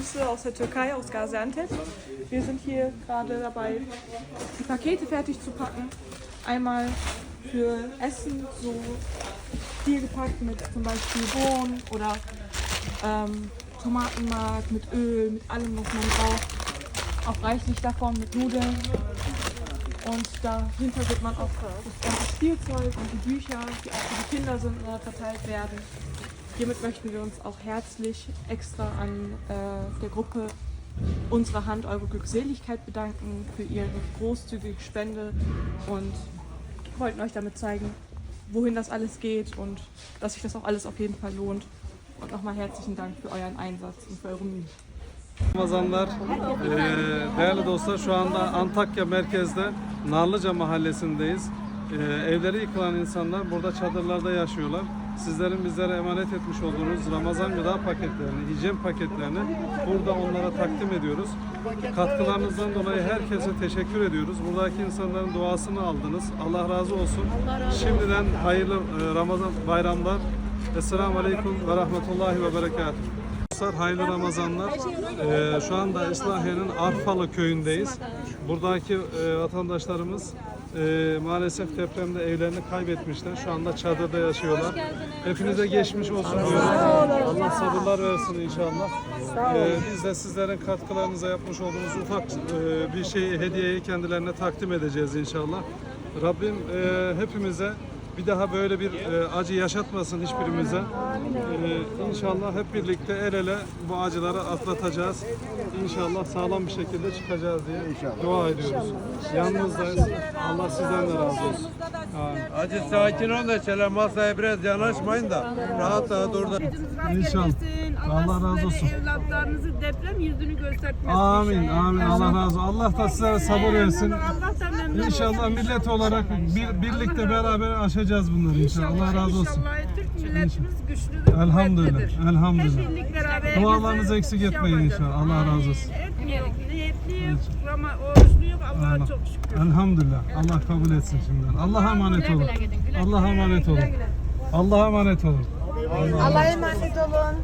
Grüße aus der Türkei, aus Gaziantep. Wir sind hier gerade dabei, die Pakete fertig zu packen. Einmal für Essen, so viel gepackt mit zum Beispiel Bohnen oder ähm, Tomatenmark, mit Öl, mit allem, was man braucht. Auch reichlich davon mit Nudeln. Und dahinter wird man auch das ganze Spielzeug und die Bücher, die auch für die Kinder sind, äh, verteilt werden. Hiermit möchten wir uns auch herzlich extra an äh, der Gruppe Unsere Hand, Eure Glückseligkeit bedanken für ihre großzügige Spende und wollten euch damit zeigen, wohin das alles geht und dass sich das auch alles auf jeden Fall lohnt. Und nochmal herzlichen Dank für euren Einsatz und für eure Mühe. Ramazanlar, eee, değerli dostlar şu anda Antakya merkezde Narlıca mahallesindeyiz. Eee, evleri yıkılan insanlar burada çadırlarda yaşıyorlar. Sizlerin bizlere emanet etmiş olduğunuz Ramazan gıda paketlerini, hijyen paketlerini burada onlara takdim ediyoruz. Katkılarınızdan dolayı herkese teşekkür ediyoruz. Buradaki insanların duasını aldınız. Allah razı olsun. Şimdiden hayırlı eee, Ramazan bayramlar. Esselamu Aleyküm ve Rahmetullahi ve Berekatuhu. Arkadaşlar hayırlı Ramazanlar. Ee, şu anda İslahiye'nin Arfalı köyündeyiz. Buradaki e, vatandaşlarımız e, maalesef depremde evlerini kaybetmişler. Şu anda çadırda yaşıyorlar. Hepinize geçmiş olsun diyorum. Allah sabırlar versin inşallah. Ee, biz de sizlerin katkılarınıza yapmış olduğunuz ufak e, bir şeyi, hediyeyi kendilerine takdim edeceğiz inşallah. Rabbim e, hepimize bir daha böyle bir e, acı yaşatmasın hiçbirimize. E, inşallah hep birlikte el ele bu acıları atlatacağız. İnşallah sağlam bir şekilde çıkacağız diye dua ediyoruz. Yalnızdayız. Allah sizden de razı olsun. Hacı sakin ol da şöyle masaya biraz yanaşmayın da rahat rahat orada. İnşallah. Allah razı olsun. Evlatlarınızı deprem yüzünü göstermesin. Amin, amin. Allah razı olsun. Allah da sizlere sabır versin. Allah'tan memnun İnşallah millet olarak bir, birlikte beraber aşacağız bunları inşallah. Allah razı olsun. İnşallah Türk milletimiz güçlüdür. Elhamdülillah, elhamdülillah. Hep birlik beraber. Dualarınızı eksik etmeyin inşallah. Allah razı olsun. Etmiyoruz, niyetliyiz, ama. Allah'a Allah. çok şükür. Elhamdülillah. Allah kabul etsin şimdiden. Allah'a emanet olun. Allah'a emanet olun. Allah'a emanet olun. Allah'a emanet olun.